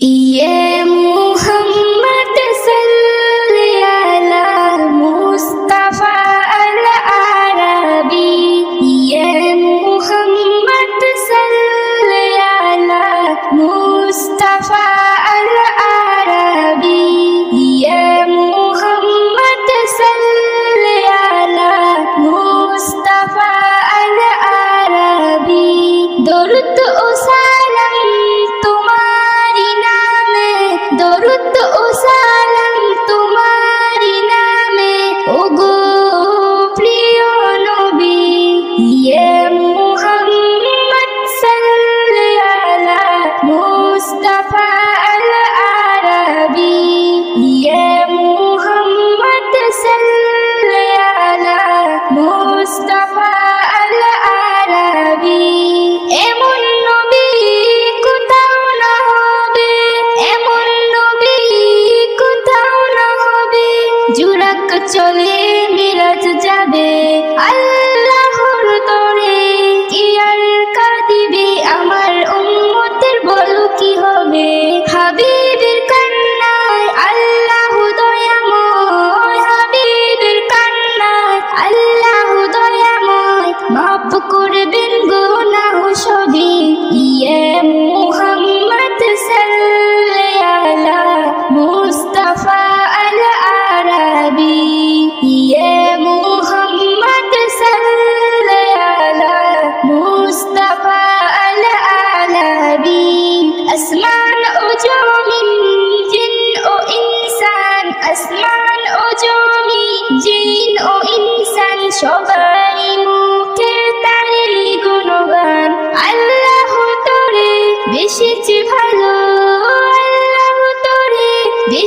Yeah.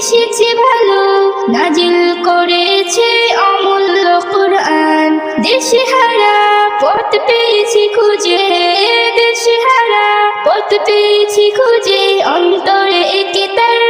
এসেছে ভালো, নাজিল করেছে অমূল্য কোরআন। দেশে হারা পথ পেয়েছি খুঁজে, দেশে হারা পথ পেয়েছি খুঁজে, অন্তরে একে তার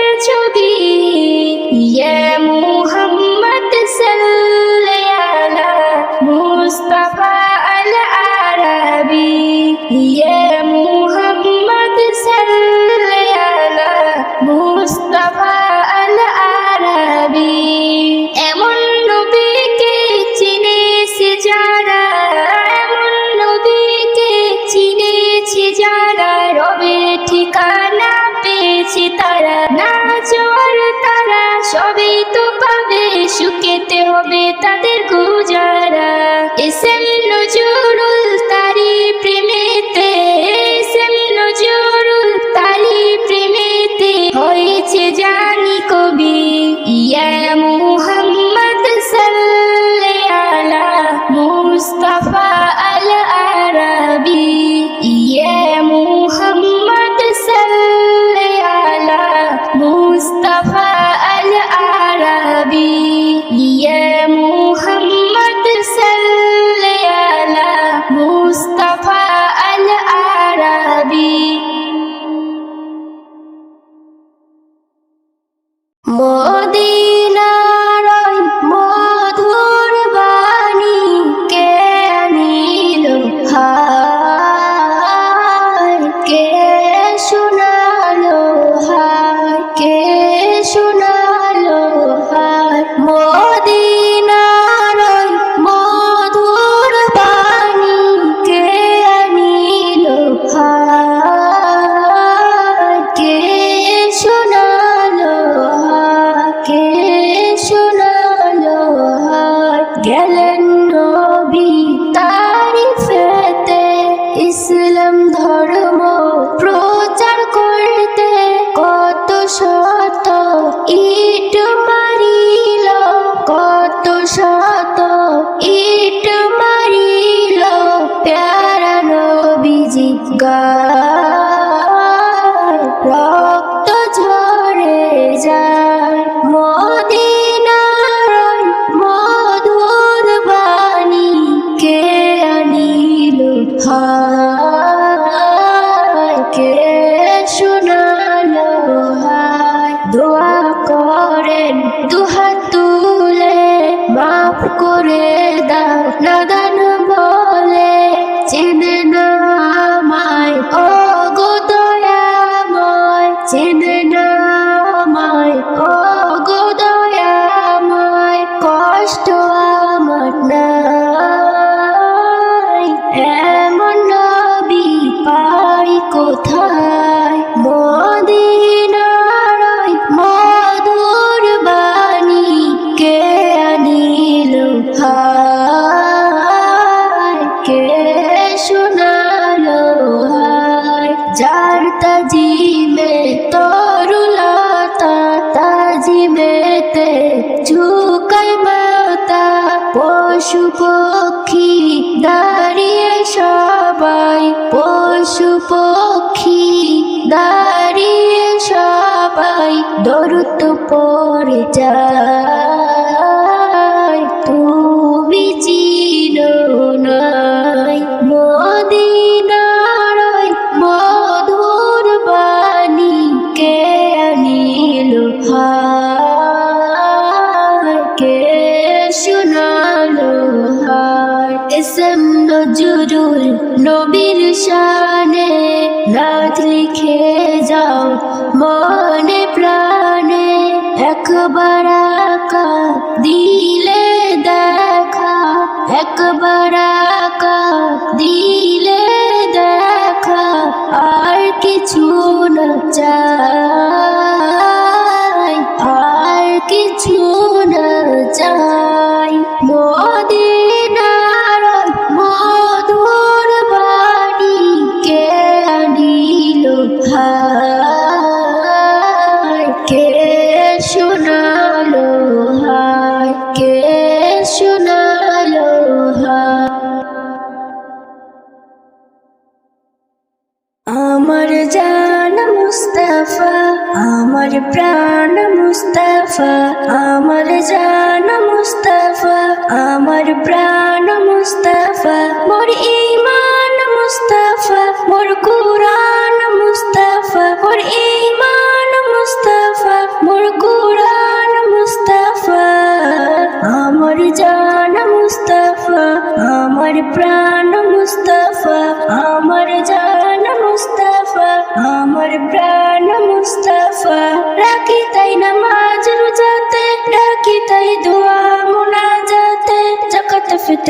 detrás দুহাত তুলে মাফ করে দাও। না দরুদ পড়ে যায় না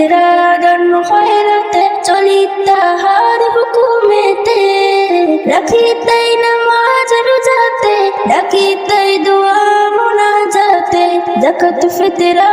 জাকাত দান খয়রাতে চলি তাহার হুকুমেতে। রাখি তাই নামাজ রোজাতে, রাখি তাই দোয়া মোনাজাতে। জাকাত ফিতরা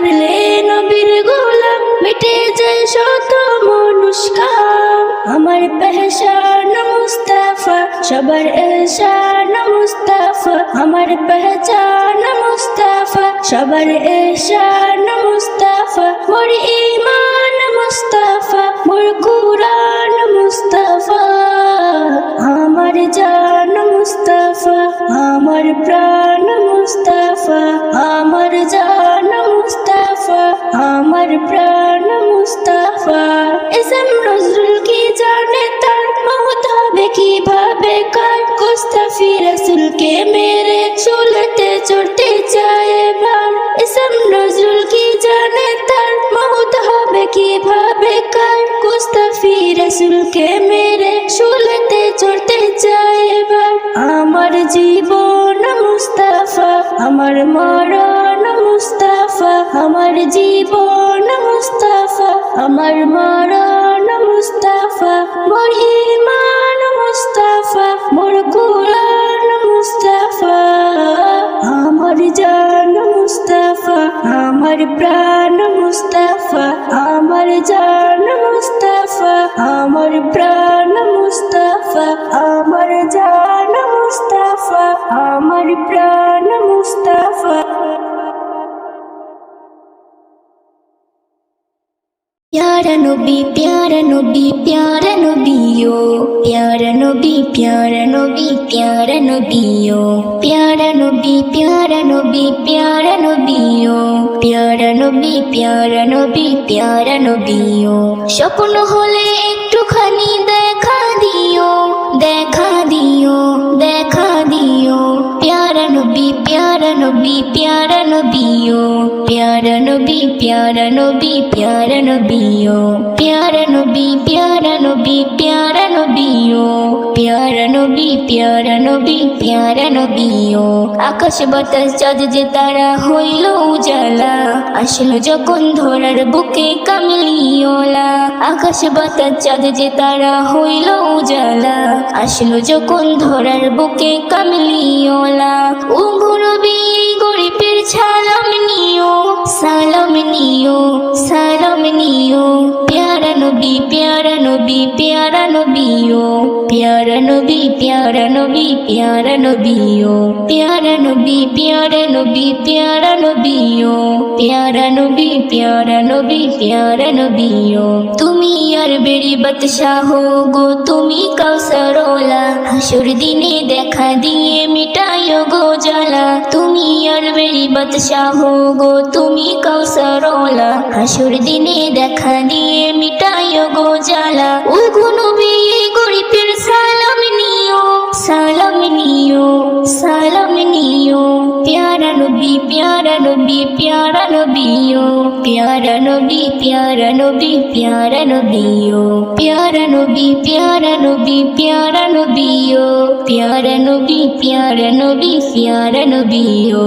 পারলে নবীর গোলাম মিটে যায় শত মনুষ্কাম আমার পেহচান মুস্তাফা, সবার এহসান মুস্তাফা। আমার পেহচান মুস্তাফা, সবার এহসান মুস্তাফা। মোর ইমান মুস্তাফা মোর কুরআন মুস্তাফা। আমার জান মুস্তাফা, আমার প্রাণ মুস্তাফা। আমার জান আমার প্রাণ মুস্তাফা। এসএম নজরুল কি জানে তার মহত হবে, কীভাবে কার মুস্তাফি রসুলকে মেরে চলতে চড়তে চায় এবার? এসএম নজরুল কি জানে তার মহত হবে, কীভাবে কার মুস্তাফি রসুলকে মেরে চলতে চড়তে চায় এবার? আমার জীবন মুস্তাফা, আমার মরণ মুস্তাফা। আমার জীবন মুস্তাফা, আমার মরণ মুস্তাফা মোর মুস্তাফা, মোর কুরআন মুস্তাফা, আমার জান মুস্তাফা, আমার প্রাণ মুস্তাফা, আমার জান মুস্তাফা, আমার প্রাণ নবী প্যার নবী প্যার নবীও প্যার নবী প্যার নবী প্যার নবীও প্যার নবী প্যার নবী প্যার নবীও প্যার নবী প্যার নবী প্যার নবীও স্বপ্ন হলে একটুখানি দেখা দিও দেখা দিও দেখা দিও প্যার নবী প্যার নবী প্যার নবী প্যারা নবী প্যারা নবিও প্যারা নবী প্যারা নবী প্যারা নবীও প্যারা নবী প্যারা নবী প্যারা নবীও আকাশ বাতাস চাঁদ যে তারা হইল উজালা, আসলো যখন ধরার বুকে কামলিওলা। আকাশ বাতাস চাঁদ যে তারা হইল উজালা, আসলো যখন ধরার বুকে কামলিওলা। ও নবী গরিবের ছালাম নিও, সালাম নিও সালাম নিও। প্যারা নবী প্যারা নবী, প্যারা নবীও। প্যারা নবী প্যারা নবী, প্যারা নবীও। প্যারা নবী প্যারা নবী, প্যারা নবীও। প্যারা নবী প্যারা নবী, প্যারা নবীও। তুমি আর বেড়ি বাদশাহ গো, তুমি কাউসারোলা হাসুর দিনে দেখা দিয়ে মিটাইও গো জ্বালা। তুমি আর বেড়ি বাদশাহ গো, তুমি কাউসারোলা হাসুর দিনে দেখা দিয়ে মিটাইও গো জ্বালা। ও গুনবি গরিবের সালাম নিও সালাম নিও সালাম নিও। প্যারা নবী প্যারা নবী, প্যারা নবীও প্যারা নবী প্যারা নবী, প্যারা নবীও প্যারা নবী প্যারা নবী, প্যারা নবীও প্যারা নবী প্যারা নবী, প্যারা নবীও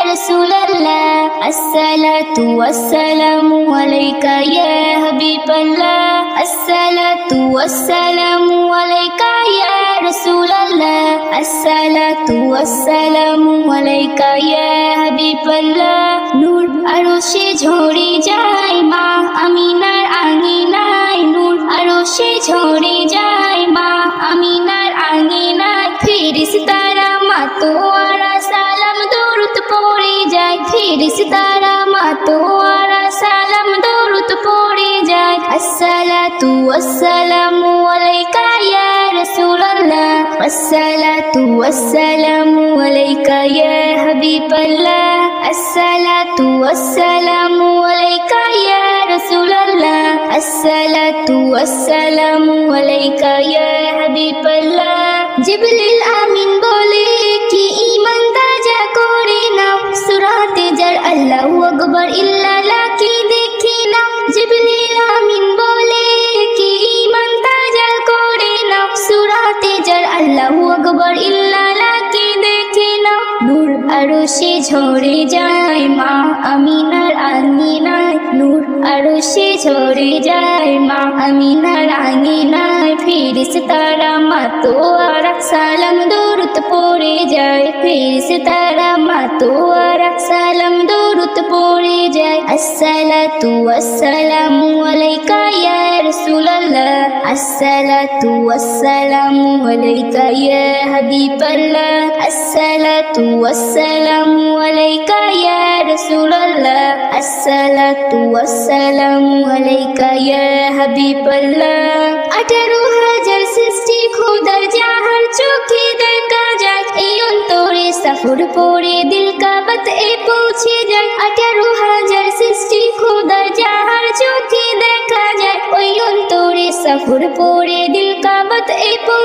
الصلاة والسلام عليك يا رسول الله الصلاة والسلام عليك يا حبيب الله الصلاة والسلام عليك يا رسول الله الصلاة والسلام عليك يا حبيب الله নূর আরো সে ঝরে যায় মা আমিনার আঙিনায় নূর আরো সে ঝরে যায় মা আমিনার আঙিনায় ফিরিস তারা যায় ফিরিস তারা মাতোয়ারা সালাম দরুদ পড়ে যায়। আসসালাতু ওয়াসসালামু আলাইকা ইয়া রাসূলুল্লাহ। আসসালাতু ওয়াসসালামু আলাইকা ইয়া হাবিবাল্লাহ। আসসালাতু ওয়াসসালামু আলাইকা ইয়া রাসূলুল্লাহ। আসসালাতু ওয়াসসালামু আলাইকা ইয়া হাবিবাল্লাহ। জিবরিল আমিন বলে, কি আল্লাহু ইল্লালা কি দেখি না। জিবলিল আমিন বলে, কি ঈমান তাজা করে নাও। সূরাতে যার আল্লাহু আকবার ইল্লালা কি দেখি না নূর আরশে ঝরে যায় মা আমিনার আঙিনায়। নূর আরও সে ঝরে যায় মা। আমিনার আঙিনায় ফিরিস তারা মা। তোয়ারা সালাম দরুদ পড়ে যায়। ফিরিস তারা মা। তোয়ারা সালাম দরুদ পড়ে যায়। আসসালাতু ওয়াসসালামু আলাইকা ইয়া রাসূলুল্লাহ। আসসালাতু ওয়াসসালামু আলাইকা ইয়া হাবিবাল্লাহ। আসসালাতু ওয়াসসালামু আলাইকা ইয়া রাসূলুল্লাহ। আসসালাতু ওয়াসসালামু আলাইকা ইয়া হাবিবাল্লাহ আঠারো হাজার সৃষ্টি খোদার যাহার চোখে দেখা যায় এই অন্তরে সাফর পড়ে দিল কাবাত এ পৌঁছে যায় আঠারো হাজার সৃষ্টি খোদার যাহার চোখে দেখা যায় ওই অন্তরে সাফর পড়ে দিল কাবাত এ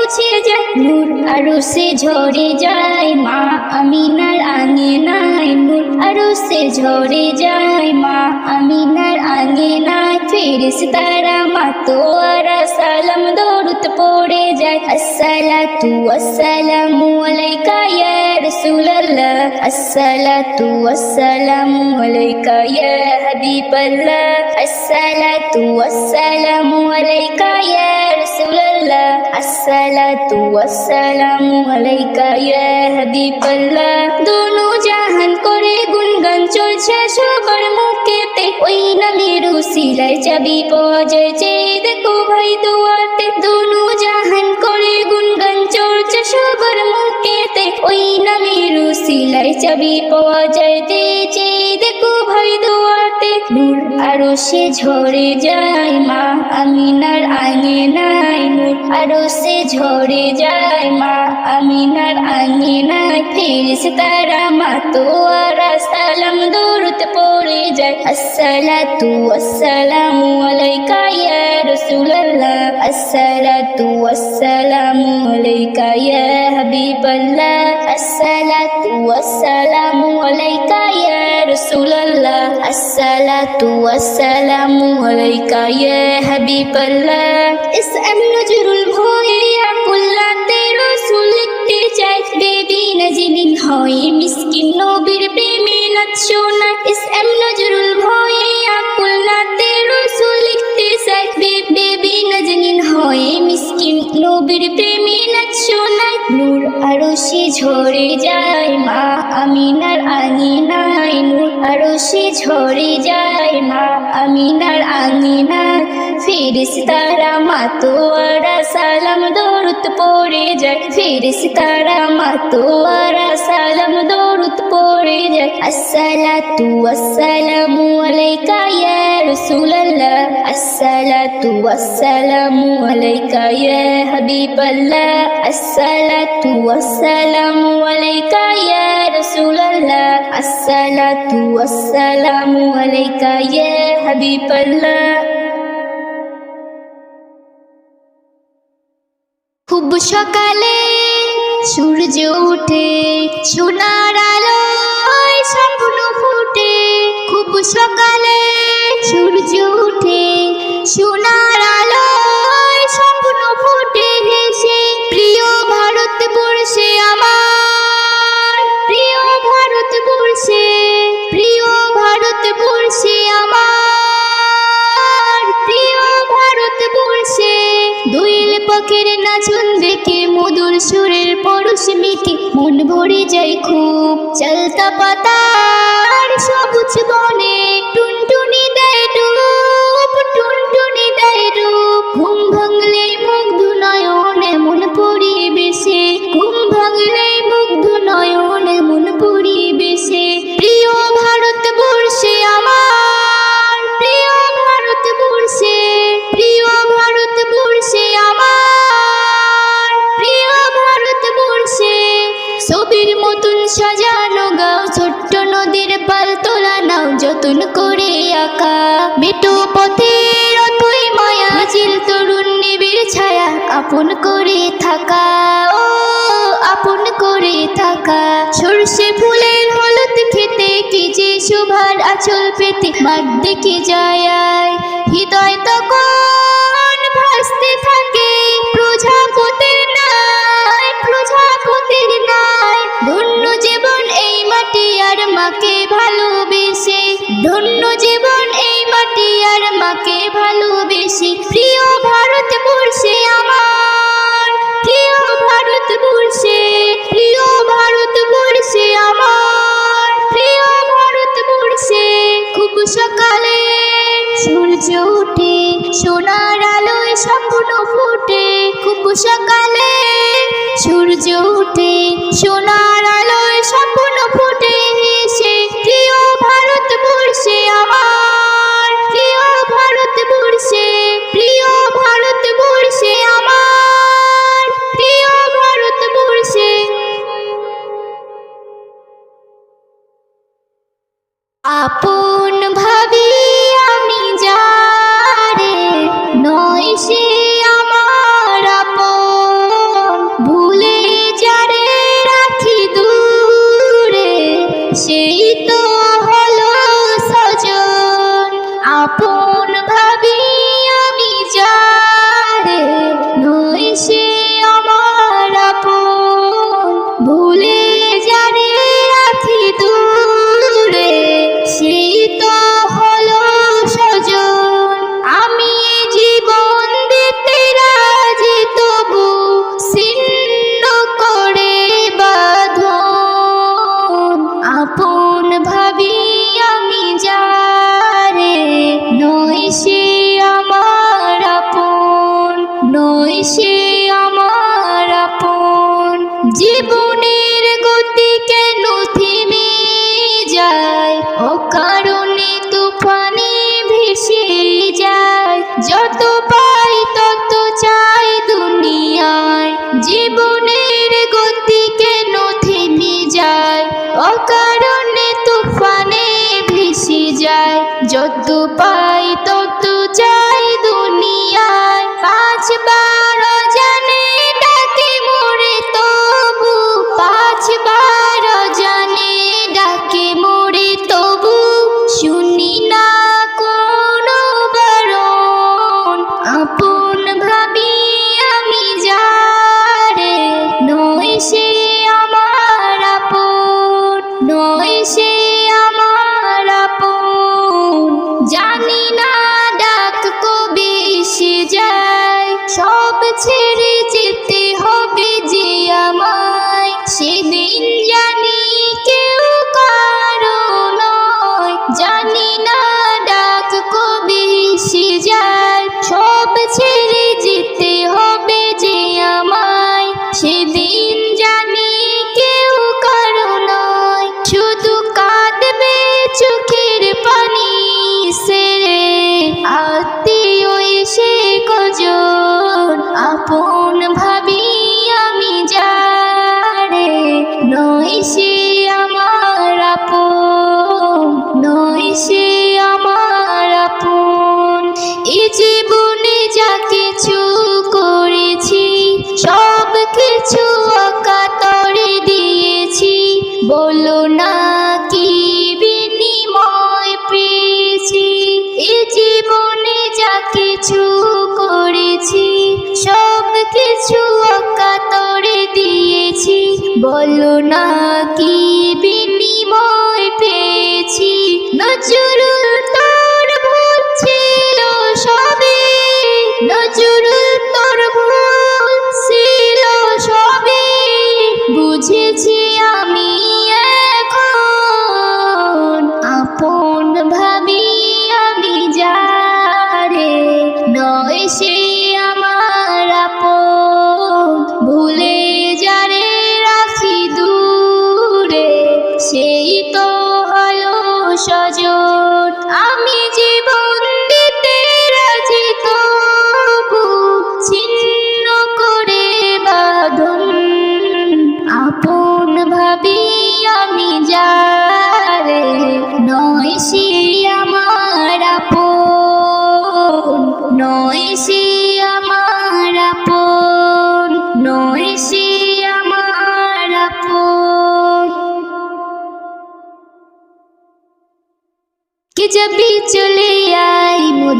পৌঁছে যায়, নূর আরও সে ঝরে যায়। মা আমিনার আঙে নাই নূর আরও সে ঝরে যায়। মা আমিনার আঙে নাই ফিরিস তারা মা তোয়ারা সালাম দরুদ পড়ে যায়। আসসালাতু ওয়াসসালামু আলাইকা ইয়া রাসূলুল্লাহ। আসসালাতু ওয়াসসালামু আলাইকা ইয়া হাবিবাল্লাহ। আসসালাতু ওয়াসসালামু আলাইকা ইয়া আসসালাতু ওয়াসসালামু আলাইকা ইয়া হাবিবাল্লাহ দোনো জাহান করে গুনগান চলছে সবার মুখেতে। ওই নামের উসিলায় যায় চেয়ে দেখো ভাই দুয়াতে দোনো জাহান করে গুনগান চলছে সবার মুখেতে। ওই নামের উসিলায় পাওয়া যায় নূর আরও ঝরে যায় মা আমিনার আঙে নাই নূর আরও সে ঝরে যায় মা আমিনার আঙে নাই ফিরিস তারা মা তো সালাম দৌড়তে পড়ে যায়। আসসালাতু আসসালামু আলাইকা ইয়া রাসূলুল্লাহ। আসসালাতু আসসালামু আলাইকা ইয়া হাবিবাল্লাহ। আসসালাতু আসসালামু আলাইকা ইয়া রাসূলুল্লাহ। আসসালাতু আসসালামু আলাইকা ইয়া হাবিবাল্লাহ ইসআম নজরুল ভোয়া কুল্লাতে রাসূল লিখতে চাই বেবি নাজিনিন হয় মিসকিন নবীর প্রেমে নাচ শোনা ইসআম নজরুল ভোয়া কুল্লাতে রাসূল লিখতে চাই বেবি নাজিনিন হয় মিসকিন নবীর প্রেমে নাচ শোনা নূর আরও সে ঝরে যায় মা আঙিনায় নূর আরও সে ঝরে যায় মা আমিনার আঙিনায় ফিরিস তারা মা তোয়ারা সালাম দৌড়ত পড়ে যায়। ফিরিস তারা মা তোয়ারা সালাম দৌড়ত পড়ে যায়। আসসালাতু আসসালামু আলাইকা ইয়া রাসূলুল্লাহ। আসসালাতু আসসালামু আলাইকা ইয়া হাবিবাল্লাহ। আসসালাতু আসসালামু আলাইকা ইয়া রাসূলুল্লাহ। আসসালাতু আসসালামু আলাইকা ইয়া হাবিবাল্লাহ। খুব সকালে সূর্য উঠে সোনার আলোয় স্বপ্ন ফুটে। খুব সকালে সূর্য উঠে সোনার পাখির নাচন দেখে মধুর সুরের পরশ মিটে, মন ভরে যাই খুব। চলতা পাতার সবুজ বনে টুনটুনি দেয় রূপ, টুনটুনি দেয় রূপ। ঘুম ভাঙলে মুগ্ধ নয়ন এমন পরিবেশে। পেতে মাঠ পদ্ম বলো না কি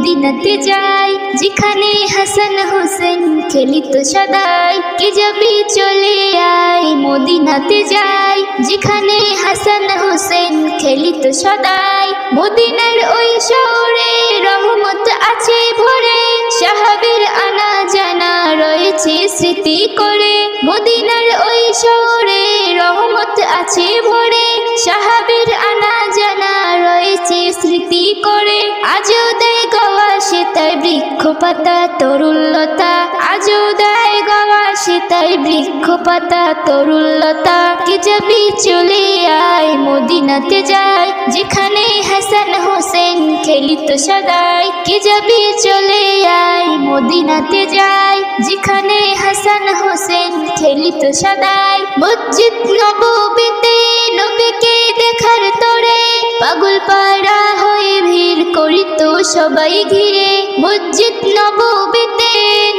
মদিনাতে যাই, যেখানে হাসান হোসেন খেলিত সদাই। কে যাবি চলে আয়, মদিনাতে যাই, যেখানে হাসান হোসেন খেলিত সদাই। মদিনার ওই শহরে রহমত আছে ভরে সাহাবের আনা জানা রয়েছে স্মৃতি করে। মদিনার ওই শহরে রহমত আছে ভরে। সাহাবের আনা জানা রয়েছে স্মৃতি করে। আজও দেয় গাওয়া সে তাই বৃক্ষ পাতা আজও দেয় সে তাই বৃক্ষ পাতা তরুল্লতা কে যাবি চলে আয়, মদিনাতে যায়, যেখানে হাসান হোসেন খেলিত সদাই, কে যাবি চলে আয়, মদিনাতে যায়, যেখানে হাসান হোসেন খেলিত সদাই। মসজিদ নববীতে নবীকে দেখার তরে পাগল পাড়া হয়ে ভিড় করিত সবাই ঘিরে। মসজিদ নববীতে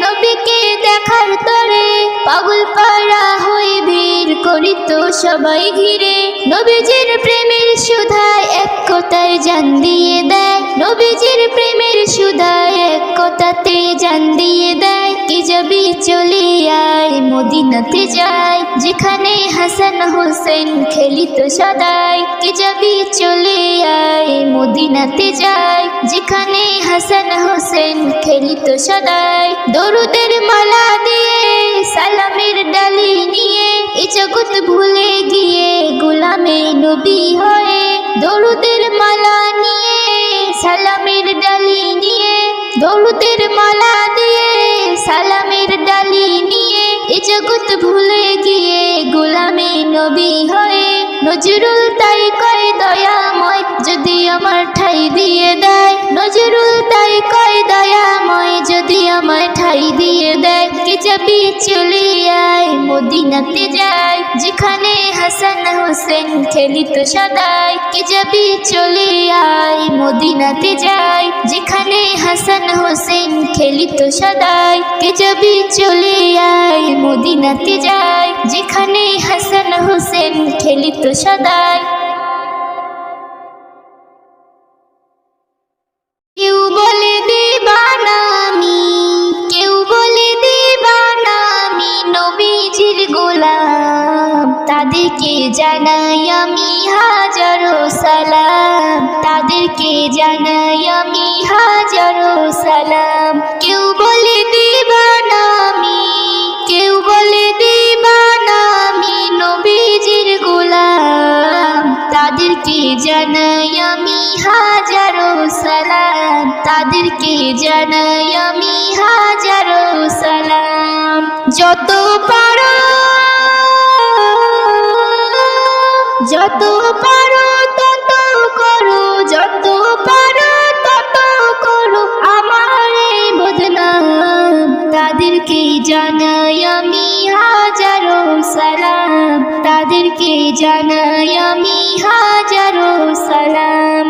নবীকে দেখার তরে পাগল পাড়া হয়ে ভিড় করিত সবাই ঘিরে। নবীজির প্রেমের সুধায় এক কথায় জান দিয়ে দেয়। নবীজির প্রেমের সুধায় এক কথাতে জান দিয়ে দেয়। কে যাবি চলে আয়, মদিনাতে যায় যেখানে হাসান হোসেন খেলিত সদাই। কে যাবি চলে আয়, মদিনাতে যায় যেখানে হাসান হোসেন খেলিত সদাই। দরুদের মালা দিয়ে, সালামের ডালি নিয়ে, এ জগৎ ভুলে গিয়ে গোলামে নবী হয়ে। দরুদের মালা নিয়ে, সালামের ডালি নিয়ে, দরুদের মালা সালামের ডালি নিয়ে এ জগৎ ভুলে গিয়ে গোলামে নবী হয়ে নজরুল তাই কয়, দয়াময় যদি আমার ঠাই দিয়ে দেয়। নজরুল তাই কয়, দয়াময় যদি আমার ঠাই দিয়ে দেয়, কে যাবি চলে আয় মদিনাতে যায়? যেখানে হাসান হোসেন খেলিত সদাই, কে যাবি চলে আয় মদিনাতে যায়? যেখানে হাসান হোসেন খেলিত সদাই, কে যাবি চলে আয় মদিনাতে যায়? যেখানে হাসান হোসেন খেলিত সদাই যত পারো, তত করো, যত পারো, তত করো। আমার এই বদনাম তাদেরকে জানাই আমি হাজারো সালাম। তাদেরকে জানাই আমি হাজারো সালাম।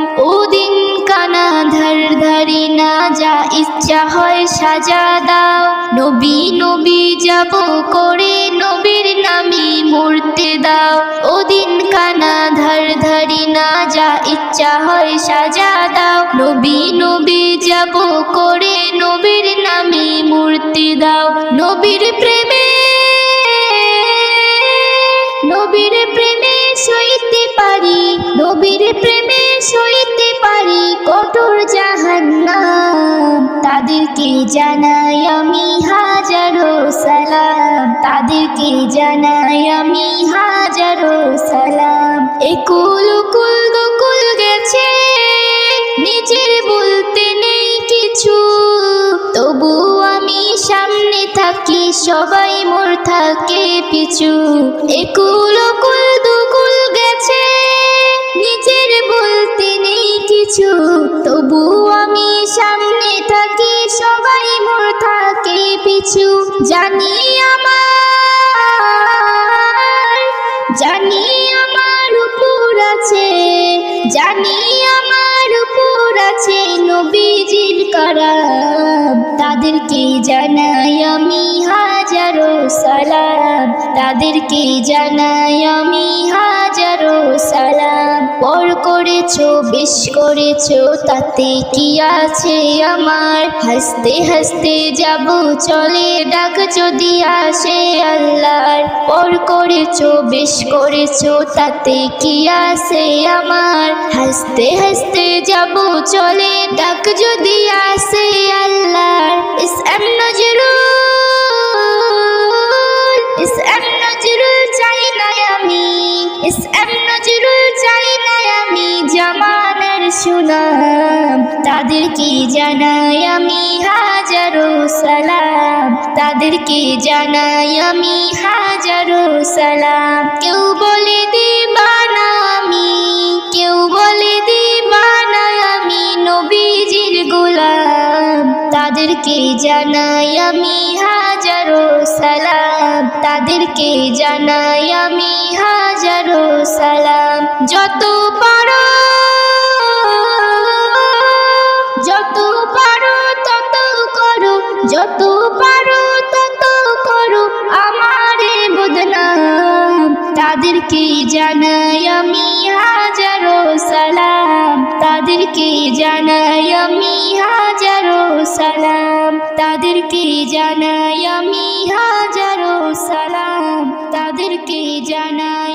ধর না, যা ইচ্ছা হয় সাজা দাও। নবী নবী, যাব করে নবীর নামে মূর্তি দাও। ওদিন কানা ধর ধরি না, যা ইচ্ছা হয় সাজা দাও। নবী নবী, যাব করে নবীর নামে মূর্তি দাও। নবীর প্রেমে নবীর প্রেমে সইতে পারি। নবীর প্রেমে সইতে পারি কঠোর জাহান্নাম। তাদেরকে জানাই আমি হাজারো সালাম। তাদেরকে জানাই আমি হাজারো সালাম। একুল কুল দুকুল গেছে। নিজের বলতে নেই কিছু। তবু আমি সামনে থাকি, সবাই মোর থাকে পিছু। একুল কুল গেছে নিজের বলতে নেই কিছু। তবু আমি সামনে থাকি, সবাই মোর থাকে পিছু। জানি আমার জানি আমার উপর আছে, জানি আমার আছে নবীজির করাম তাদেরকে জানাই আমি হাজারো সালাম। তাদেরকে জানাই আমি হাজারো সালাম। পর করেছ, বেশ করেছ, তাতে কি আছে আমার? হাসতে হাসতে যাব, চলে ডাক যদি আসে আল্লাহর। পর করেছ, বেশ করেছ, তাতে কি আছে আমার? হাসতে হাসতে যাব চলে, ডাক যদি আসে আল্লাহর। S M Nazrul, S M Nazrul চাই না আমি। ইস এম নজরুল চাই না আমি, জামানের সুনাম। তাদেরকে জানাই আমি? হাজারো সালাম। তাদেরকে জানাই আমি? হাজারো সালাম। কেউ জানাই আমি হাজারো সালাম। তাদেরকে জানাই আমি হাজারো সালাম। যত পারো যত পারো তত করো। যত পারো তত করো আমারে বদনাম। তাদেরকে জানাই আমি হাজারো সালাম। তাদেরকে জানাই আমি হাজারো সালাম। তাদেরকে জানাই আমি হাজারো সালাম। তাদেরকে জানাই